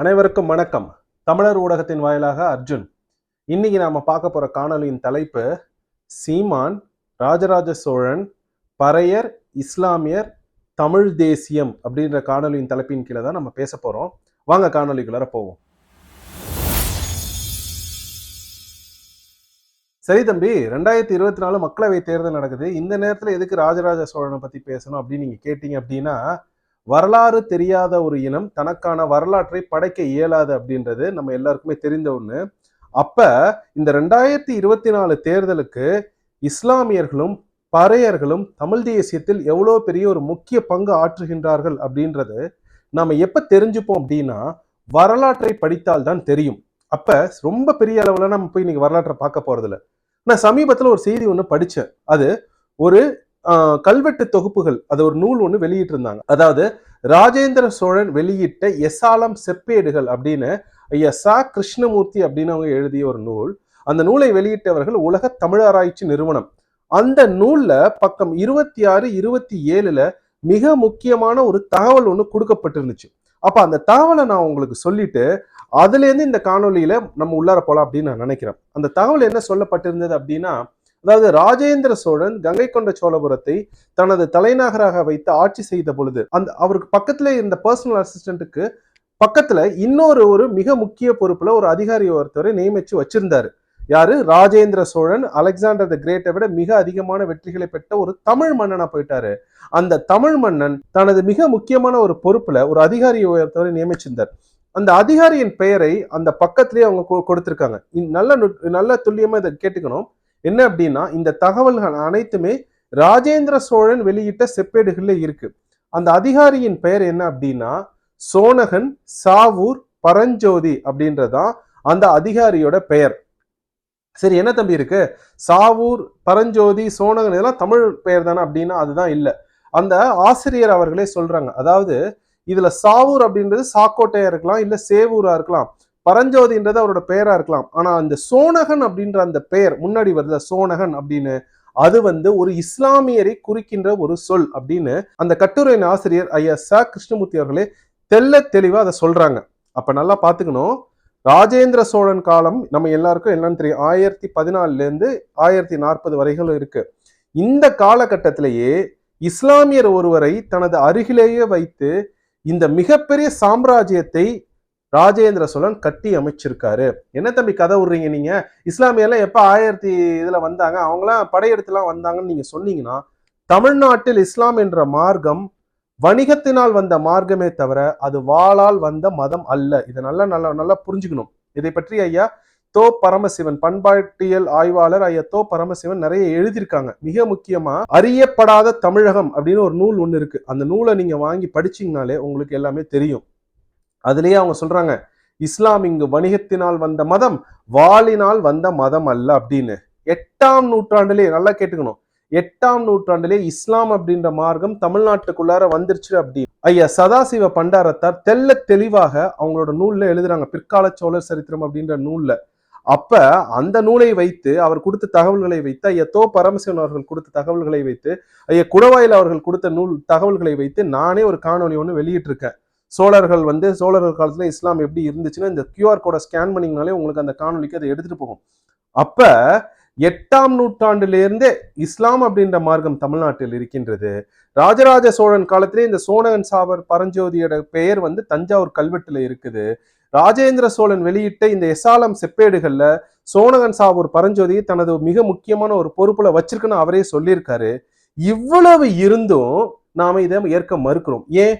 அனைவருக்கும் வணக்கம். தமிழர் ஊடகத்தின் வாயிலாக அர்ஜுன். இன்னைக்கு நாம பார்க்க போற காணொளியின் தலைப்பு சீமான் ராஜராஜ சோழன் பறையர் இஸ்லாமியர் தமிழ் தேசியம் அப்படின்ற காணொளியின் தலைப்பின் கீழே தான் நம்ம பேச போறோம். வாங்க காணொளிக்குள்ளார போவோம். சரி தம்பி ரெண்டாயிரத்தி இருபத்தி நாலு மக்களவை தேர்தல் நடக்குது. இந்த நேரத்தில் எதுக்கு ராஜராஜ சோழனை பத்தி பேசணும் அப்படின்னு நீங்க கேட்டீங்க அப்படின்னா வரலாறு தெரியாத ஒரு இனம் தனக்கான வரலாற்றை படைக்க இயலாது அப்படின்றது நம்ம எல்லாருக்குமே தெரிந்த ஒன்று அப்ப இந்த ரெண்டாயிரத்தி இருபத்தி நாலு தேர்தலுக்கு இஸ்லாமியர்களும் பறையர்களும் தமிழ் தேசியத்தில் எவ்வளோ பெரிய ஒரு முக்கிய பங்கு ஆற்றுகின்றார்கள் அப்படின்றது நாம் எப்போ தெரிஞ்சுப்போம் அப்படின்னா வரலாற்றை படித்தால் தான் தெரியும். அப்போ ரொம்ப பெரிய அளவில் நம்ம போய் இன்னைக்கு வரலாற்றை பார்க்க போகிறதில்ல நான் சமீபத்தில் ஒரு செய்தி ஒன்று படித்தேன் அது ஒரு கல்வெட்டு தொகுப்புகள் அது ஒரு நூல் ஒன்று வெளியிட்டிருந்தாங்க. அதாவது ராஜேந்திர சோழன் வெளியிட்ட எசாலம் செப்பேடுகள் அப்படின்னு ஐயா சா. கிருஷ்ணமூர்த்தி அப்படின்னு அவங்க எழுதிய ஒரு நூல். அந்த நூலை வெளியிட்டவர்கள் உலக தமிழாராய்ச்சி நிறுவனம். அந்த நூல்ல பக்கம் இருபத்தி ஆறு இருபத்தி ஏழுல மிக முக்கியமான ஒரு தகவல் ஒன்று கொடுக்கப்பட்டிருந்துச்சு. அப்ப அந்த தகவலை நான் உங்களுக்கு சொல்லிட்டு அதுலேருந்து இந்த காணொளியில நம்ம உள்ளார போலாம் அப்படின்னு நான் நினைக்கிறேன். அந்த தகவல் என்ன சொல்லப்பட்டிருந்தது அப்படின்னா அதாவது ராஜேந்திர சோழன் கங்கை கொண்ட சோழபுரத்தை தனது தலைநகராக வைத்து ஆட்சி செய்த பொழுது அந்த அவருக்கு பக்கத்துல இருந்த பர்சனல் அசிஸ்டன்ட்டுக்கு பக்கத்துல இன்னொரு ஒரு மிக முக்கிய பொறுப்புல ஒரு அதிகாரி ஒருத்தரை நியமிச்சு வச்சிருந்தாரு. யாரு? ராஜேந்திர சோழன். அலெக்சாண்டர் த கிரேட்டை விட மிக அதிகமான வெற்றிகளை பெற்ற ஒரு தமிழ் மன்னனா போயிட்டாரு. அந்த தமிழ் மன்னன் தனது மிக முக்கியமான ஒரு பொறுப்புல ஒரு அதிகாரி ஒருத்தரை நியமிச்சிருந்தார். அந்த அதிகாரியின் பெயரை அந்த பக்கத்திலேயே அவங்க கொ- கொடுத்திருக்காங்க. இந் நல்ல நுட்- நல்ல துல்லியமா இதை கேட்டுக்கணும். என்ன அப்படின்னா இந்த தகவல்கள் அனைத்துமே ராஜேந்திர சோழன் வெளியிட்ட செப்பேடுகளில் இருக்கு. அந்த அதிகாரியின் பெயர் என்ன அப்படின்னா சோனகன் சாவூர் பரஞ்சோதி அப்படின்றதான் அந்த அதிகாரியோட பெயர். சரி என்ன தம்பி இருக்கு? சாவூர் பரஞ்சோதி சோனகன் இதெல்லாம் தமிழ் பெயர் தானே அப்படின்னா அதுதான் இல்லை. அந்த ஆசிரியர் அவர்களே சொல்றாங்க. அதாவது இதுல சாவூர் அப்படின்றது சாக்கோட்டையா இருக்கலாம் இல்ல சேவூரா இருக்கலாம். பரஞ்சோதின்றது அவரோட பெயரா இருக்கலாம். ஆனா அந்த சோனகன் அப்படின்ற அந்த பெயர் முன்னாடி வருது சோனகன் அப்படின்னு. அது வந்து ஒரு இஸ்லாமியரை குறிக்கின்ற ஒரு சொல் அப்படின்னு அந்த கட்டுரையின் ஆசிரியர் ஐயா ச. கிருஷ்ணமூர்த்தி அவர்களே தெல்ல தெளிவா அதை சொல்றாங்க. அப்ப நல்லா பாத்துக்கணும். ராஜேந்திர சோழன் காலம் நம்ம எல்லாருக்கும் என்னன்னு தெரியும். ஆயிரத்தி பதினாலுல இருந்து ஆயிரத்தி நாற்பது வரைகளும் இருக்கு. இந்த காலகட்டத்திலேயே இஸ்லாமியர் ஒருவரை தனது அருகிலேயே வைத்து இந்த மிகப்பெரிய சாம்ராஜ்யத்தை ராஜேந்திர சோழன் கட்டி அமைச்சிருக்காரு. என்ன தம்பி கதை விடுறீங்க நீங்க? இஸ்லாமியெல்லாம் எப்ப ஆயிரத்தி இதுல வந்தாங்க? அவங்களாம் படையெடுத்துலாம் வந்தாங்கன்னு நீங்க சொன்னீங்கன்னா தமிழ்நாட்டில் இஸ்லாம் என்ற மார்க்கம் வணிகத்தினால் வந்த மார்க்கமே தவிர அது வாளால் வந்த மதம் அல்ல. இதை நல்லா நல்லா நல்லா புரிஞ்சுக்கணும். இதை பற்றி ஐயா தோ பரமசிவன் பண்பாட்டியல் ஆய்வாளர் ஐயா தோ பரமசிவன் நிறைய எழுதியிருக்காங்க. மிக முக்கியமா அறியப்படாத தமிழகம் அப்படின்னு ஒரு நூல் ஒன்று இருக்கு. அந்த நூலை நீங்க வாங்கி படிச்சீங்கனாலே உங்களுக்கு எல்லாமே தெரியும். அதுலேயே அவங்க சொல்றாங்க இஸ்லாம் இங்கு வணிகத்தினால் வந்த மதம் வாளினால் வந்த மதம் அல்ல அப்படின்னு. எட்டாம் நூற்றாண்டிலே நல்லா கேட்டுக்கணும். எட்டாம் நூற்றாண்டிலே இஸ்லாம் அப்படின்ற மார்க்கம் தமிழ்நாட்டுக்குள்ளார வந்துருச்சு அப்படி ஐயா சதாசிவ பண்டாரத்தார் தெல்ல தெளிவாக அவங்களோட நூல்ல எழுதுறாங்க பிற்கால சோழர் சரித்திரம் அப்படின்ற நூல்ல. அப்ப அந்த நூலை வைத்து அவர் கொடுத்த தகவல்களை வைத்து ஐயா தோ பரமசிவன் அவர்கள் கொடுத்த தகவல்களை வைத்து ஐயா குடவாயில் அவர்கள் கொடுத்த நூல் தகவல்களை வைத்து நானே ஒரு காணொலி ஒன்று வெளியிட்டிருக்கேன். சோழர்கள் வந்து சோழர்கள் காலத்தில் இஸ்லாம் எப்படி இருந்துச்சுன்னா இந்த கியூஆர் கோடை ஸ்கேன் பண்ணிங்கனாலே உங்களுக்கு அந்த காணொலிக்கு அதை எடுத்துகிட்டு போகும். அப்போ எட்டாம் நூற்றாண்டிலிருந்தே இஸ்லாம் அப்படின்ற மார்க்கம் தமிழ்நாட்டில் இருக்கின்றது. ராஜராஜ சோழன் காலத்திலே இந்த சோனகன் சாவர் பரஞ்சோதியோட பெயர் வந்து தஞ்சாவூர் கல்வெட்டுல இருக்குது. ராஜேந்திர சோழன் வெளியிட்ட இந்த எசாலம் செப்பேடுகள்ல சோனகன் சாவூர் பரஞ்சோதியை தனது மிக முக்கியமான ஒரு பொறுப்புல வச்சிருக்குன்னு அவரே சொல்லியிருக்காரு. இவ்வளவு இருந்தும் நாம இதை ஏற்க மறுக்கிறோம். ஏன்?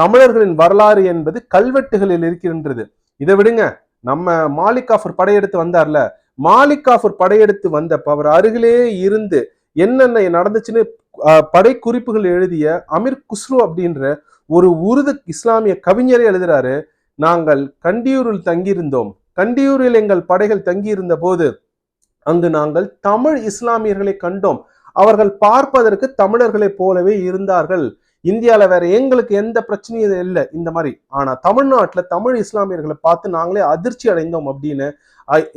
தமிழர்களின் வரலாறு என்பது கல்வெட்டுகளில் இருக்கின்றது. இதை விடுங்க நம்ம மாலிகாஃபர் படையெடுத்து வந்தார்ல மாலிகாஃபர் படையெடுத்து வந்தப்ப அவர் அருகிலே இருந்து என்னென்ன நடந்துச்சுன்னு படை குறிப்புகள் எழுதிய அமீர் குஸ்ரு அப்படின்ற ஒரு உருது இஸ்லாமிய கவிஞரே எழுதுறாரு நாங்கள் கண்டியூரில் தங்கியிருந்தோம். கண்டியூரில் எங்கள் படைகள் தங்கியிருந்த போது அங்கு நாங்கள் தமிழ் இஸ்லாமியர்களை கண்டோம். அவர்கள் பார்ப்பதற்கு தமிழர்களைப் போலவே இருந்தார்கள். இந்தியாவில் வேற எங்களுக்கு எந்த பிரச்சனையும் இல்லை இந்த மாதிரி. ஆனால் தமிழ்நாட்டில் தமிழ் இஸ்லாமியர்களை பார்த்து நாங்களே அதிர்ச்சி அடைந்தோம் அப்படின்னு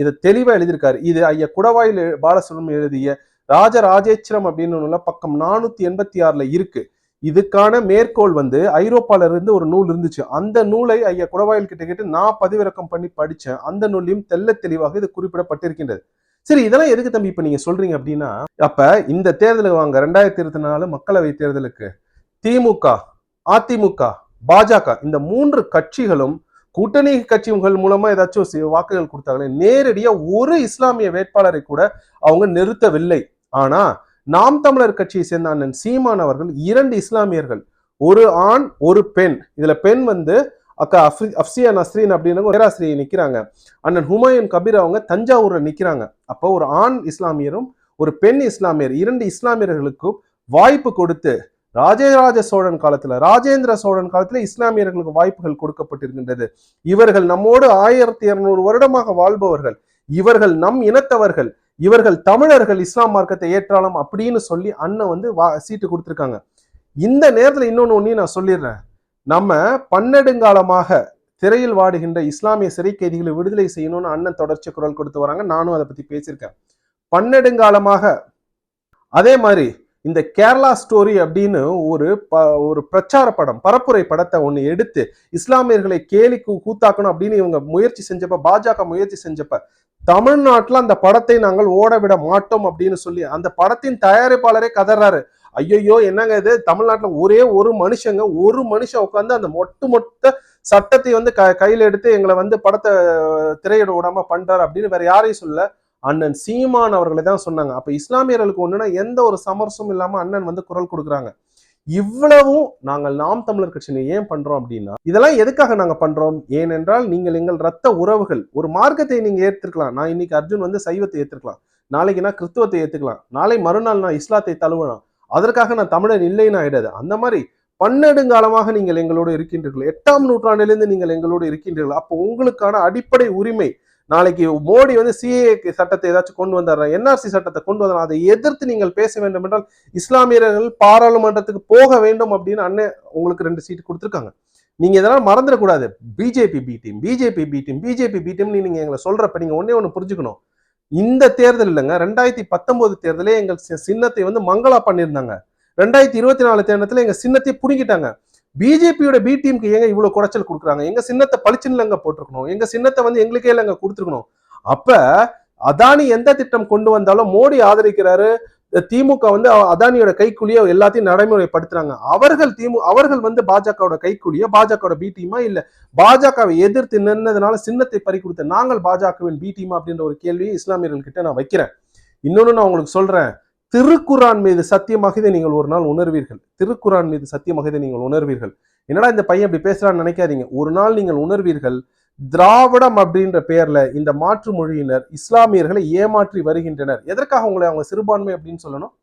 இதை தெளிவாக எழுதியிருக்காரு. இது ஐயா குடவாயில் பாலசுரம் எழுதிய ராஜராஜேஸ்வரம் அப்படின்னு ஒண்ணுல பக்கம் நானூத்தி எண்பத்தி ஆறுல இருக்கு. இதுக்கான மேற்கோள் வந்து ஐரோப்பால இருந்து ஒரு நூல் இருந்துச்சு. அந்த நூலை ஐயா குடவாயில் கிட்ட கேட்டு நான் பதிவிறக்கம் பண்ணி படித்தேன் அந்த நூலையும் தெல்ல தெளிவாக இது குறிப்பிடப்பட்டிருக்கின்றது. சரி இதெல்லாம் எதுக்கு தம்பி இப்ப நீங்க சொல்றீங்க அப்படின்னா அப்ப இந்த தேர்தலுக்கு வாங்க ரெண்டாயிரத்தி இருபத்தி நாலு மக்களவை தேர்தலுக்கு திமுக அதிமுக பாஜக இந்த மூன்று கட்சிகளும் கூட்டணி கட்சிகள் மூலமா ஏதாச்சும் வாக்குகள் கொடுத்தாங்களே நேரடியா ஒரு இஸ்லாமிய வேட்பாளரை கூட அவங்க நிறுத்தவில்லை. ஆனா நாம் தமிழர் கட்சியை சேர்ந்த அண்ணன் சீமான் அவர்கள் இரண்டு இஸ்லாமியர்கள் ஒரு ஆண் ஒரு பெண். இதுல பெண் வந்து அக்கா அஃப்ரி அஃப்சியா நஸ்ரீன் அப்படின்னு பேராசிரியை நிக்கிறாங்க. அண்ணன் ஹுமாயூன் கபீர் அவங்க தஞ்சாவூர்ல நிக்கிறாங்க. அப்போ ஒரு ஆண் இஸ்லாமியரும் ஒரு பெண் இஸ்லாமியர் இரண்டு இஸ்லாமியர்களுக்கும் வாய்ப்பு கொடுத்து ராஜராஜ சோழன் காலத்துல ராஜேந்திர சோழன் காலத்துல இஸ்லாமியர்களுக்கு வாய்ப்புகள் கொடுக்கப்பட்டிருக்கின்றது. இவர்கள் நம்மோடு ஆயிரத்தி இருநூறு வருடமாக வாழ்பவர்கள். இவர்கள் நம் இனத்தவர்கள். இவர்கள் தமிழர்கள் இஸ்லாம் மார்க்கத்தை ஏற்றாலும் அப்படின்னு சொல்லி அண்ணன் வந்து வா சீட்டு கொடுத்துருக்காங்க. இந்த நேரத்துல இன்னொன்னு ஒன்னையும் நான் சொல்லிடுறேன். நம்ம பன்னெடுங்காலமாக திரையில் வாடுகின்ற இஸ்லாமிய சிறை கைதிகளை விடுதலை செய்யணும்னு அண்ணன் தொடர்ச்சி குரல் கொடுத்து வராங்க. நானும் அதை பத்தி பேசியிருக்கேன். பன்னெடுங்காலமாக அதே மாதிரி இந்த கேரளா ஸ்டோரி அப்படின்னு ஒரு ப ஒரு பிரச்சார படம் பரப்புரை படத்தை ஒன்று எடுத்து இஸ்லாமியர்களை கேலி கூத்தாக்கணும் அப்படின்னு இவங்க முயற்சி செஞ்சப்ப பாஜக முயற்சி செஞ்சப்ப தமிழ்நாட்டில் அந்த படத்தை நாங்கள் ஓட விட மாட்டோம் அப்படின்னு சொல்லி அந்த படத்தின் தயாரிப்பாளரே கதறாரு. ஐயோ என்னங்க இது? தமிழ்நாட்டில் ஒரே ஒரு மனுஷங்க ஒரு மனுஷன் உட்காந்து அந்த மொட்டு மொத்த சட்டத்தை வந்து க கையில் எடுத்து எங்களை வந்து படத்தை திரையிட விடாம பண்றாரு அப்படின்னு வேற யாரையும் சொல்ல அண்ணன் சீமான் அவர்களை தான் சொன்னாங்க. அப்ப இஸ்லாமியர்களுக்கு ஒண்ணுன்னா எந்த ஒரு சமரசமும் இல்லாம அண்ணன் வந்து குரல் கொடுக்குறாங்க. இவ்வளவும் நாங்கள் நாம் தமிழர் கட்சியில ஏன் பண்றோம் அப்படின்னா இதெல்லாம் எதுக்காக நாங்க பண்றோம்? ஏனென்றால் நீங்கள் எங்கள் ரத்த உறவுகள் ஒரு மார்க்கத்தை நீங்க ஏற்றுக்கலாம் நான் இன்னைக்கு அர்ஜுன் வந்து சைவத்தை ஏத்துக்கலாம். நாளைக்கு நான் கிறிஸ்துவத்தை ஏத்துக்கலாம். நாளை மறுநாள் நான் இஸ்லாத்தை தழுவலாம். அதற்காக நான் தமிழன் இல்லைன்னு ஆயிடாது. அந்த மாதிரி பன்னெடுங்காலமாக நீங்கள் எங்களோடு இருக்கின்றீர்கள். எட்டாம் நூற்றாண்டிலிருந்து நீங்கள் எங்களோடு இருக்கின்றீர்கள். அப்போ உங்களுக்கான அடிப்படை உரிமை நாளைக்கு மோடி வந்து சிஏ சட்டத்தை ஏதாச்சும் கொண்டு வந்தார்? என்ஆர்சி சட்டத்தை கொண்டு வந்தார்? அதை எதிர்த்து நீங்கள் பேச வேண்டும் என்றால் இஸ்லாமியர்கள் பாராளுமன்றத்துக்கு போக வேண்டும் அப்படின்னு அண்ணன் உங்களுக்கு ரெண்டு சீட்டு கொடுத்துருக்காங்க. நீங்க இதெல்லாம் மறந்துடக்கூடாது. BJP B team BJP B team BJP B team நீங்க எங்களை சொல்றப்ப நீங்க ஒன்னே ஒன்று புரிஞ்சுக்கணும். இந்த தேர்தல் இல்லைங்க. ரெண்டாயிரத்தி பத்தொன்பது தேர்தலே எங்கள் சி- சின்னத்தை வந்து மங்களா பண்ணியிருந்தாங்க. ரெண்டாயிரத்தி இருபத்தி நாலு தேர்தலத்துல எங்க சின்னத்தை புடுங்கிட்டாங்க. பிஜேபியோட பி டீமுக்கு ஏங்க இவ்வளவு குறைச்சல் கொடுக்குறாங்க? எங்க சின்னத்தை பளிச்சுன்னு இல்லைங்க போட்டிருக்கணும். எங்க சின்னத்தை வந்து எங்களுக்கே இல்லைங்க கொடுத்துருக்கணும். அப்ப அதானி எந்த திட்டம் கொண்டு வந்தாலும் மோடி ஆதரிக்கிறாரு. திமுக வந்து அதானியோட கைக்கூலிய எல்லாத்தையும் நடைமுறைப்படுத்துறாங்க. அவர்கள் திமு அவர்கள் வந்து பாஜகவோட கைக்குழிய பாஜகவோட பி டீமா இல்ல? பாஜகவை எதிர்த்து நின்னதுனால சின்னத்தை பறி கொடுத்த நாங்கள் பாஜகவின் பி டீமா அப்படின்ற ஒரு கேள்வியை இஸ்லாமியர்கள் கிட்ட நான் வைக்கிறேன். இன்னொன்னு நான் உங்களுக்கு சொல்றேன். திருக்குரான் மீது சத்தியமாக இதை நீங்கள் ஒரு நாள் உணர்வீர்கள். திருக்குரான் மீது சத்தியமாக இதை நீங்கள் உணர்வீர்கள். என்னடா இந்த பையன் இப்படி பேசுறான்னு நினைக்காதீங்க. ஒரு நாள் நீங்கள் உணர்வீர்கள் திராவிடம் அப்படின்ற பெயர்ல இந்த மாற்று மொழியினர் இஸ்லாமியர்களை ஏமாற்றி வருகின்றனர். எதற்காக உங்களை அவங்க சிறுபான்மை அப்படின்னு சொல்லணும்?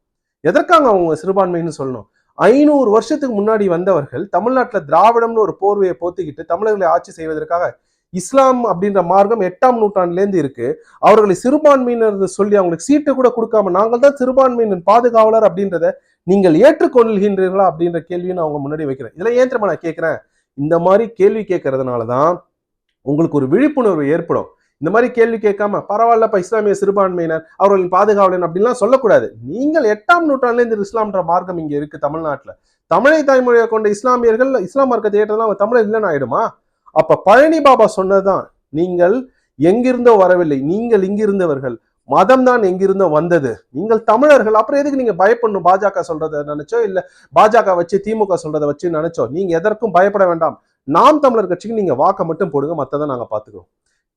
எதற்காக அவங்க சிறுபான்மைன்னு சொல்லணும்? ஐநூறு வருஷத்துக்கு முன்னாடி வந்தவர்கள் தமிழ்நாட்டில் திராவிடம்னு ஒரு போர்வையை போத்திக்கிட்டு தமிழர்களை ஆட்சி செய்வதற்காக இஸ்லாம் அப்படின்ற மார்க்கம் எட்டாம் நூற்றாண்டுலேருந்து இருக்கு. அவர்களை சிறுபான்மையினர் சொல்லி அவங்களுக்கு சீட்டு கூட கொடுக்காம நாங்கள் தான் சிறுபான்மையினர் பாதுகாவலர் அப்படின்றத நீங்கள் ஏற்றுக்கொள்கின்றீர்களா அப்படின்ற கேள்வியும் நான் அவங்க முன்னாடி வைக்கிறேன். இதில் ஏன் திரும்ப நான் கேட்குறேன்? இந்த மாதிரி கேள்வி கேட்கறதுனால தான் உங்களுக்கு ஒரு விழிப்புணர்வு ஏற்படும். இந்த மாதிரி கேள்வி கேட்காம பரவாயில்லப்பா இஸ்லாமிய சிறுபான்மையினர் அவர்களின் பாதுகாவலன் அப்படின்லாம் சொல்லக்கூடாது. நீங்கள் எட்டாம் நூற்றாண்டுலேருந்து இஸ்லாம்ன்ற மார்க்கம் இங்கே இருக்கு தமிழ்நாட்டில். தமிழை தாய்மொழியை கொண்ட இஸ்லாமியர்கள் இஸ்லாம் மார்க்கத்தை ஏற்றதெல்லாம் அவங்க தமிழர் இல்லைன்னு ஆயிடுமா? அப்ப பழனி பாபா சொன்னதுதான். நீங்கள் எங்கிருந்தோ வரவில்லை. நீங்கள் இங்கிருந்தவர்கள். மதம் தான் எங்கிருந்தோ வந்தது. நீங்கள் தமிழர்கள். அப்புறம் எதுக்கு நீங்க பயப்படணும்? பாஜக சொல்றத நினைச்சோ? இல்ல பாஜக வச்சு திமுக சொல்றத வச்சு நினைச்சோ? நீங்க எதற்கும் பயப்பட வேண்டாம். நாம் தமிழர் கட்சிக்கு நீங்க வாக்க மட்டும் போடுங்க. மத்ததை நாங்க பாத்துக்கிறோம்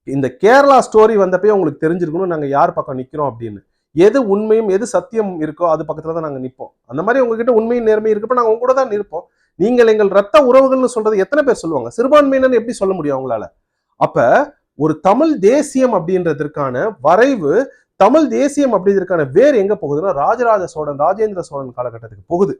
இந்த கேரளா ஸ்டோரி வந்தப்பயே உங்களுக்கு தெரிஞ்சிருக்கணும். நாங்க யார் பக்கம் நிக்கிறோம் அப்படின்னு. எது உண்மையும் எது சத்தியம் இருக்கோ அது பக்கத்துல தான் நாங்க நிப்போம். அந்த மாதிரி உங்ககிட்ட உண்மையும் நேர்மையும் இருக்கப்ப நாங்க உங்க கூட தான் நிற்போம். நீங்கள் எங்கள் ரத்த உறவுகள்னு சொல்றது எத்தனை பேர் சொல்லுவாங்க? சிறுபான்மையினர் எப்படி சொல்ல முடியும் அவங்களால? அப்ப ஒரு தமிழ் தேசியம் அப்படின்றதற்கான வரைவு தமிழ் தேசியம் அப்படின்றதுக்கான வேர் எங்க போகுதுன்னா ராஜராஜ சோழன் ராஜேந்திர சோழன் காலகட்டத்துக்கு போகுது.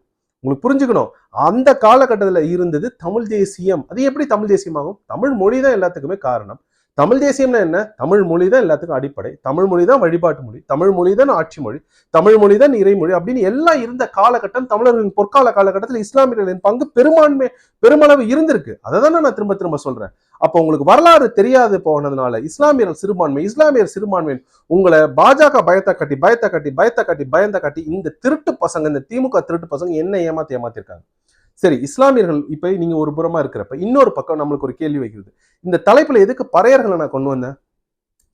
உங்களுக்கு புரிஞ்சுக்கணும். அந்த காலகட்டத்தில் இருந்தது தமிழ் தேசியம். அது எப்படி தமிழ் தேசியமாகும்? தமிழ் மொழி தான் எல்லாத்துக்குமே காரணம். தமிழ் தேசியம்னா என்ன? தமிழ் மொழி தான் எல்லாத்துக்கும் அடிப்படை. தமிழ் மொழி தான் வழிபாட்டு மொழி. தமிழ் மொழி தான் ஆட்சி மொழி. தமிழ் மொழி தான் இறைமொழி அப்படின்னு எல்லாம் இருந்த காலகட்டம் தமிழர்களின் பொற்கால காலகட்டத்தில் இஸ்லாமியர்களின் பங்கு பெரும்பான்மை பெருமளவு இருந்திருக்கு. அதை தானே நான் திரும்ப திரும்ப சொல்றேன். அப்போ உங்களுக்கு வரலாறு தெரியாது போனதுனால இஸ்லாமியர்கள் சிறுபான்மை இஸ்லாமியர் சிறுபான்மை உங்களை பாஜக பயத்தை கட்டி பயத்தை கட்டி பயத்தை கட்டி பயத்தை கட்டி இந்த திருட்டு பசங்க இந்த திமுக திருட்டு பசங்க என்ன ஏமாத்தி ஏமாத்திருக்காங்க. சரி இஸ்லாமியர்கள் இப்போ நீங்க ஒரு புறமா இருக்கிறப்ப இன்னொரு பக்கம் நம்மளுக்கு ஒரு கேள்வி வைக்கிறது. இந்த தலைப்புல எதுக்கு பறையர்களை நான் கொண்டு வந்தேன்?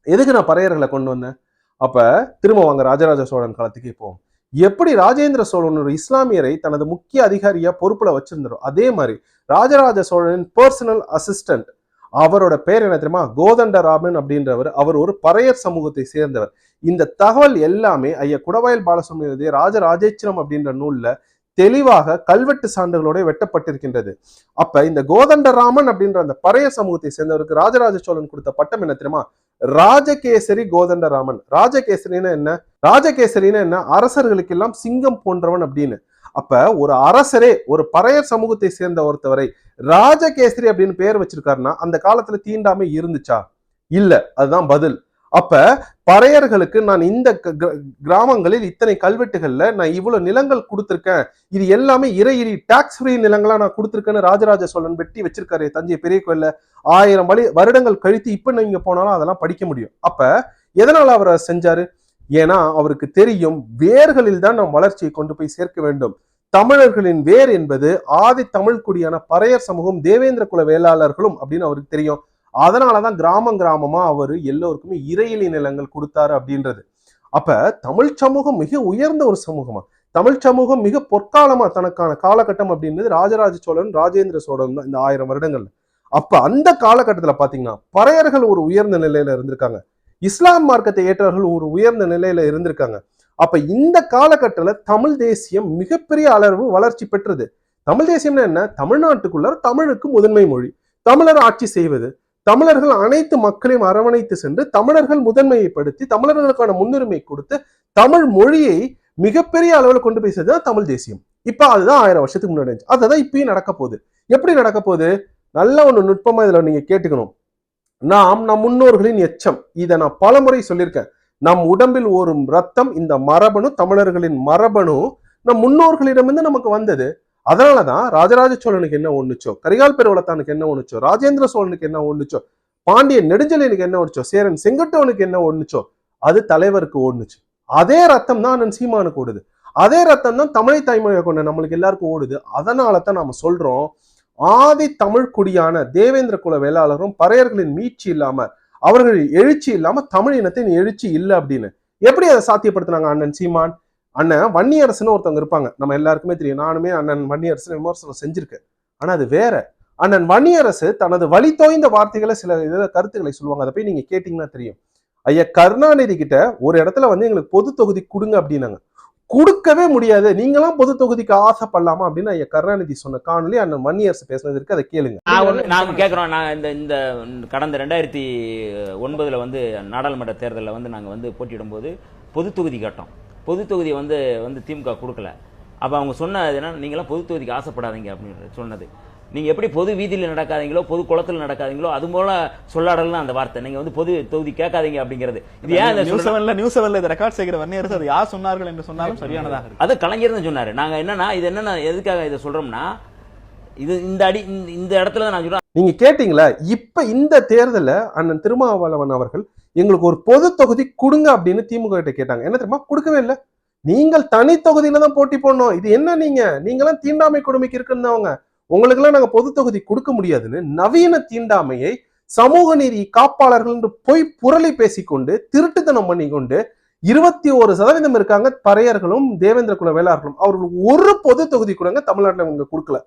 எதுக்கு நான் பறையர்களை கொண்டு வந்தேன்? அப்ப திரும்ப வாங்க ராஜராஜ சோழன் காலத்துக்கே போவோம். எப்படி ராஜேந்திர சோழன் ஒரு இஸ்லாமியரை தனது முக்கிய அதிகாரியா பொறுப்புல வச்சிருந்தாரோ அதே மாதிரி ராஜராஜ சோழனின் பர்சனல் அசிஸ்டன்ட் அவரோட பேர் என்ன தெரியுமா? கோதண்டராமன் அப்படின்றவர் அவர் ஒரு பறையர் சமூகத்தை சேர்ந்தவர். இந்த தகவல் எல்லாமே ஐயா குடவாயல் பாலசுப்ரமணியம் எழுதிய ராஜராஜேச்சரம் அப்படின்ற நூல்ல தெளிவாக கல்வெட்டு சான்றுகளோட வெட்டப்பட்டிருக்கின்றது. அப்ப இந்த கோதண்டராமன் அப்படின்ற அந்த பறைய சமூகத்தை சேர்ந்தவருக்கு ராஜராஜ சோழன் கொடுத்த பட்டம் என்ன தெரியுமா? ராஜகேசரி கோதண்டராமன். ராஜகேசரின்னா என்ன? ராஜகேசரின்னா என்ன? அரசர்களுக்கெல்லாம் சிங்கம் போன்றவன் அப்படின்னு. அப்ப ஒரு அரசரே ஒரு பறையர் சமூகத்தை சேர்ந்த ஒருத்தவரை ராஜகேசரி அப்படின்னு பேர் வச்சிருக்காருன்னா அந்த காலத்துல தீண்டாமை இருந்துச்சா? இல்ல அதுதான் பதில். அப்ப பறையர்களுக்கு நான் இந்த க- கிராமங்களில் இத்தனை கல்வெட்டுகள்ல நான் இவ்வளவு நிலங்கள் கொடுத்துருக்கேன். இது எல்லாமே இறையிரி டாக்ஸ் ஃப்ரீ நிலங்களா நான் கொடுத்துருக்கேன்னு ராஜராஜ சோழன் வெட்டி வச்சிருக்காரு தஞ்சை பெரிய கோயில்ல. ஆயிரம் வழி வருடங்கள் கழித்து இப்ப நீங்க போனாலும் அதெல்லாம் படிக்க முடியும். அப்ப எதனால அவர் செஞ்சாரு? ஏன்னா அவருக்கு தெரியும் வேர்களில் தான் நாம் வளர்ச்சியை கொண்டு போய் சேர்க்க வேண்டும். தமிழர்களின் வேர் என்பது ஆதி தமிழ் குடியான பறையர் சமூகம் தேவேந்திர குல வேளாளர்களும் அப்படின்னு அவருக்கு தெரியும். அதனாலதான் கிராமம் கிராமமா அவர் எல்லோருக்குமே இறையிலி நிலங்கள் கொடுத்தாரு அப்படின்றது. அப்ப தமிழ் சமூகம் மிக உயர்ந்த ஒரு சமூகமா? தமிழ் சமூகம் மிக பொற்காலமா தனக்கான காலகட்டம் அப்படின்றது ராஜராஜ சோழன் ராஜேந்திர சோழன் தான் இந்த ஆயிரம் வருடங்கள்ல. அப்ப அந்த காலகட்டத்துல பாத்தீங்கன்னா பறையர்கள் ஒரு உயர்ந்த நிலையில இருந்திருக்காங்க. இஸ்லாம் மார்க்கத்தை ஏற்றவர்கள் ஒரு உயர்ந்த நிலையில இருந்திருக்காங்க. அப்ப இந்த காலகட்டத்துல தமிழ் தேசியம் மிகப்பெரிய அளவு வளர்ச்சி பெற்றது. தமிழ் தேசியம்னா என்ன? தமிழ்நாட்டுக்குள்ள தமிழுக்கு முதன்மை மொழி. தமிழர் ஆட்சி செய்வது தமிழர்கள் அனைத்து மக்களையும் அரவணைத்து சென்று தமிழர்கள் முதன்மையைப்படுத்தி தமிழர்களுக்கான முன்னுரிமை கொடுத்து தமிழ் மொழியை மிகப்பெரிய அளவில் கொண்டு போய் சேர்த்தது தமிழ் தேசியம். இப்ப அதுதான் ஆயிரம் வருஷத்துக்கு முன்னாடி இருந்துச்சு. அதுதான் இப்பயும் நடக்க போகுது. எப்படி நடக்க போகுது? நல்ல ஒன்று நுட்பமா இதுல நீங்க கேட்டுக்கணும். நாம் நம் முன்னோர்களின் எச்சம். இதை நான் பலமுறை சொல்லியிருக்கேன். நம் உடம்பில் ஓரும் ரத்தம் இந்த மரபணு தமிழர்களின் மரபணு நம் முன்னோர்களிடமிருந்து நமக்கு வந்தது. அதனாலதான் ராஜராஜ சோழனுக்கு என்ன ஒண்ணுச்சோ கரிகால் பெருவளத்தானுக்கு என்ன ஒண்ணுச்சோ ராஜேந்திர சோழனுக்கு என்ன ஒண்ணுச்சோ பாண்டியன் நெடுஞ்செழியனுக்கு என்ன ஒண்ணுச்சோ சேரன் செங்கட்டவனுக்கு என்ன ஒண்ணுச்சோ அது தலைவருக்கு ஓடுனுச்சு அதே ரத்தம் தான் அண்ணன் சீமானுக்கு ஓடுது. அதே ரத்தம் தான் தமிழை தாய்மொழியை கொண்ட நம்மளுக்கு எல்லாருக்கும் ஓடுது. அதனால தான் நம்ம சொல்றோம் ஆதி தமிழ் குடியான தேவேந்திர குல வேளாளரும் பறையர்களின் மீட்சி இல்லாம அவர்கள் எழுச்சி இல்லாம தமிழ் இனத்தின் எழுச்சி இல்லை அப்படின்னு. எப்படி அதை சாத்தியப்படுத்தினாங்க அண்ணன் சீமான்? அண்ணன் வன்னியரசுன்னு ஒருத்தவங்க இருப்பாங்க. நம்ம எல்லாருக்குமே தெரியும். நானுமே அண்ணன் வன்னியரசு விமர்சனம் செஞ்சிருக்கேன். ஆனால் அது வேற. அண்ணன் வன்னியரசு தனது வழி தோய்ந்த வார்த்தைகளை சில இதில் கருத்துக்களை சொல்லுவாங்க. அதை போய் நீங்க கேட்டிங்கன்னா தெரியும். ஐயா கருணாநிதி கிட்ட ஒரு இடத்துல வந்து எங்களுக்கு பொது தொகுதி கொடுங்க அப்படின்னாங்க. கொடுக்கவே முடியாது. நீங்களாம் பொது தொகுதிக்கு ஆசைப்படலாமா அப்படின்னு ஐயா கருணாநிதி சொன்ன காணொலி அண்ணன் வன்னியரசு பேசுனது இருக்கு. அதை கேளுங்க. நான் கேட்குறோம் நான் இந்த இந்த கடந்த ரெண்டாயிரத்தி ஒன்பதுல வந்து நாடாளுமன்ற தேர்தலில் வந்து நாங்கள் வந்து போட்டியிடும்போது பொது தொகுதி கேட்டோம். பொது தொகுதி வந்து வந்து திமுக கொடுக்கல. அப்போ அவங்க சொன்னது என்ன நீங்களாம் பொது தொகுதிக்கு ஆசைப்படாதீங்க அப்படின்னு சொன்னது. நீங்க எப்படி பொது வீதியில் நடக்காதீங்களோ பொது குளத்தில் நடக்காதீங்களோ அது போல சொல்லாடலாம் அந்த வார்த்தை. நீங்க வந்து பொது தொகுதி கேட்காதீங்க அப்படிங்கிறது. இது ஏன் நியூஸ்? செவன்ல நியூஸ் செவன்ல இதை ரெக்கார்ட் செய்கிற வன்னியரசு அது யார் சொன்னார்கள் என்று சொன்னாலும் சரியானதாக இருக்கு அது கலைஞர் தான் சொன்னாரு. நாங்க என்னன்னா இது என்னன்னா எதுக்காக இதை சொல்றோம்னா இது இந்த அடி இந்த- இந்த இடத்துல தான் நான் சொல்றேன். நீங்க கேட்டீங்களா? இப்ப இந்த தேர்தல்ல அண்ணன் திருமாவளவன் அவர்கள் எங்களுக்கு ஒரு பொது தொகுதி கொடுங்க அப்படின்னு திமுக கிட்ட கேட்டாங்க. என்ன தெரியுமா? கொடுக்கவே இல்லை. நீங்கள் தனி தொகுதியில தான் போட்டி போடணும். இது என்ன நீங்க? நீங்களாம் தீண்டாமை கொடுமைக்கு இருக்குன்னவங்க உங்களுக்கு எல்லாம் நாங்க பொது தொகுதி கொடுக்க முடியாதுன்னு நவீன தீண்டாமையை சமூக நீதி காப்பாளர்கள் என்று பொய் புரளி பேசிக்கொண்டு திருட்டுத்தனம் பண்ணிக்கொண்டு இருபத்தி ஒரு சதவீதம் இருக்காங்க பறையர்களும் தேவேந்திர குல வேளாளர்களும். அவர்களுக்கு ஒரு பொது தொகுதி கொடுங்க தமிழ்நாட்டில் இவங்க கொடுக்கல.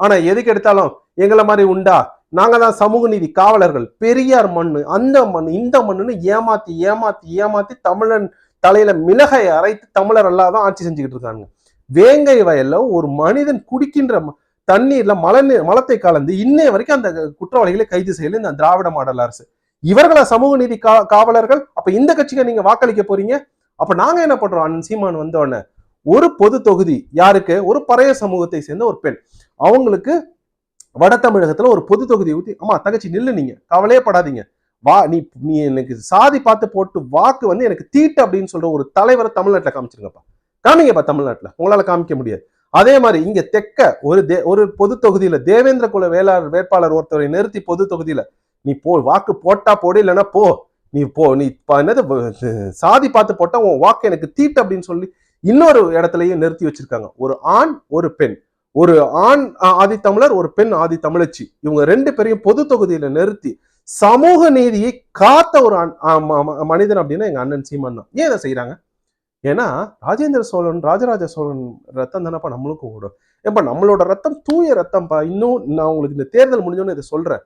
ஆனா எதுக்கு எடுத்தாலும் எங்களை மாதிரி உண்டா? நாங்கள் தான் சமூக நீதி காவலர்கள். பெரியார் மண் அந்த மண் இந்த மண்ணுன்னு ஏமாத்தி ஏமாத்தி ஏமாத்தி தமிழன் தலையில மிளகை அரைத்து தமிழர் அல்லாதான் தான் ஆட்சி செஞ்சுக்கிட்டு இருக்காங்க வேங்கை வயல்ல ஒரு மனிதன் குடிக்கின்ற தண்ணீர்ல மலை நீர் மலத்தை கலந்து இன்னைய வரைக்கும் அந்த குற்றவாளிகளை கைது செய்யல இந்த திராவிட மாடல் அரசு. இவர்களா சமூக நீதி கா காவலர்கள்? அப்ப இந்த கட்சிக்கு நீங்க வாக்களிக்க போறீங்க? அப்ப நாங்க என்ன பண்றோம்? அண்ணன் சீமான் வந்தோடனே ஒரு பொது தொகுதி யாருக்கு? ஒரு பறைய சமூகத்தை சேர்ந்த ஒரு பெண். அவங்களுக்கு வட தமிழகத்துல ஒரு பொது தொகுதி ஊத்தி அம்மா தங்கச்சி நில்லு நீங்க. கவலையே படாதீங்க. வா நீ நீ எனக்கு சாதி பார்த்து போட்டு வாக்கு வந்து எனக்கு தீட்டு அப்படின்னு சொல்ற ஒரு தலைவரை தமிழ்நாட்டில் காமிச்சிருங்கப்பா. காமிங்கப்பா தமிழ்நாட்டில். உங்களால காமிக்க முடியாது. அதே மாதிரி இங்க தெக்க ஒரு தே ஒரு பொது தொகுதியில தேவேந்திர குல வேளாளர் வேட்பாளர் ஒருத்தரை நிறுத்தி பொது தொகுதியில நீ போ வாக்கு போட்டா போடு இல்லைன்னா போ. நீ போ நீ என்னது சாதி பார்த்து போட்டா உன் வாக்கு எனக்கு தீட்டு அப்படின்னு சொல்லி இன்னொரு இடத்துலயும் நிறுத்தி வச்சிருக்காங்க. ஒரு ஆண் ஒரு பெண். ஒரு ஆண் ஆதித்தமிழர் ஒரு பெண் ஆதித்தமிழச்சி இவங்க ரெண்டு பேரையும் பொது தொகுதியில நிறுத்தி சமூக நீதியை காத்த ஒரு மனிதன் அப்படின்னா எங்க அண்ணன் சீமான் தான். ஏன் இதை செய்யறாங்க ஏன்னா ராஜேந்திர சோழன் ராஜராஜ சோழன் ரத்தம் தானப்பா நம்மளுக்கும் ஓடும். ஏப்பா நம்மளோட ரத்தம் தூய ரத்தம்ப்பா. இன்னும் நான் உங்களுக்கு இந்த தேர்தல் முடிஞ்சோன்னு இதை சொல்றேன்.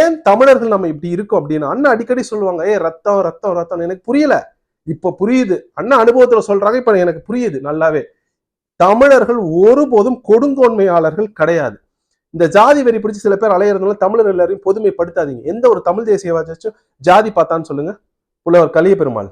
ஏன் தமிழர்கள் நம்ம இப்படி இருக்கோம் அப்படின்னு? அண்ணன் அடிக்கடி சொல்லுவாங்க ஏ ரத்தம் ரத்தம் ரத்தம் எனக்கு புரியல. இப்ப புரியுது. அண்ணன் அனுபவத்துல சொல்றாங்க இப்ப எனக்கு புரியுது நல்லாவே. தமிழர்கள் ஒருபோதும் கொடுங்கோன்மையாளர்கள் கிடையாது. இந்த ஜாதி வெறி பிடிச்சி சில பேர் அலையிறதுனால தமிழர் எல்லாரையும் பொதுமைப்படுத்தாதீங்க. எந்த ஒரு தமிழ் தேசியவாச்சும் ஜாதி பார்த்தான்னு சொல்லுங்க. புலவர் கலிய பெருமாள்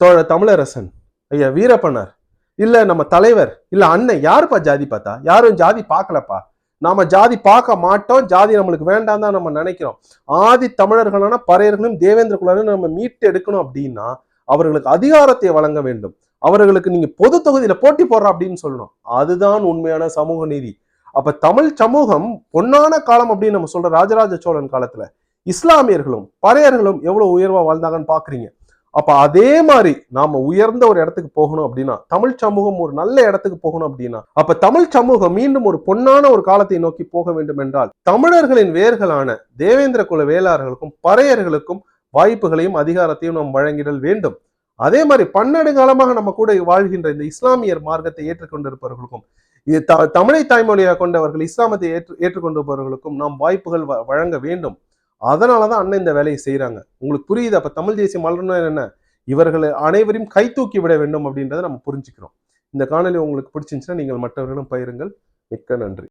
தோழ தமிழரசன் ஐயா வீரப்பனார் இல்ல நம்ம தலைவர் இல்ல அண்ணன் யாருப்பா ஜாதி பார்த்தா? யாரும் ஜாதி பார்க்கலப்பா. நாம ஜாதி பார்க்க மாட்டோம். ஜாதி நம்மளுக்கு வேண்டாம் தான் நம்ம நினைக்கிறோம். ஆதி தமிழர்களான பறையர்களும் தேவேந்திர குலரும் நம்ம மீட்டு எடுக்கணும் அப்படின்னா அவர்களுக்கு அதிகாரத்தை வழங்க வேண்டும். அவர்களுக்கு நீங்க பொது தொகுதியில போட்டி போடுற அப்படின்னு சொல்லணும். அதுதான் உண்மையான சமூக நீதி. அப்ப தமிழ் சமூகம் பொன்னான காலம் அப்படின்னு நம்ம சொல்ற ராஜராஜ சோழன் காலத்துல இஸ்லாமியர்களும் பறையர்களும் எவ்வளவு உயர்வா வாழ்ந்தாங்கன்னு பாக்குறீங்க. அப்ப அதே மாதிரி நாம உயர்ந்த ஒரு இடத்துக்கு போகணும் அப்படின்னா தமிழ் சமூகம் ஒரு நல்ல இடத்துக்கு போகணும் அப்படின்னா அப்ப தமிழ் சமூகம் மீண்டும் ஒரு பொன்னான ஒரு காலத்தை நோக்கி போக வேண்டும் என்றால் தமிழர்களின் வேர்களான தேவேந்திர குல வேளாளர்களுக்கும் பறையர்களுக்கும் வாய்ப்புகளையும் அதிகாரத்தையும் நாம் வழங்கிடல் வேண்டும். அதே மாதிரி பன்னெடுங்காலமாக நம்ம கூட வாழ்கின்ற இந்த இஸ்லாமியர் மார்க்கத்தை ஏற்றுக்கொண்டிருப்பவர்களுக்கும் இது த- தமிழை தாய்மொழியாக கொண்டவர்கள் இஸ்லாமத்தை ஏற்று ஏற்றுக்கொண்டிருப்பவர்களுக்கும் நாம் வாய்ப்புகள் வ- வழங்க வேண்டும். அதனாலதான் அண்ணன் இந்த வேலையை செய்கிறாங்க உங்களுக்கு புரியுது? அப்போ தமிழ் தேசிய மலர்னா என்ன? இவர்களை அனைவரையும் கை தூக்கி விட வேண்டும் அப்படின்றத நம்ம புரிஞ்சுக்கிறோம். இந்த காணொலி உங்களுக்கு பிடிச்சிருந்துச்சுன்னா நீங்கள் மற்றவர்களும் பயிருங்கள் மிக்க நன்றி.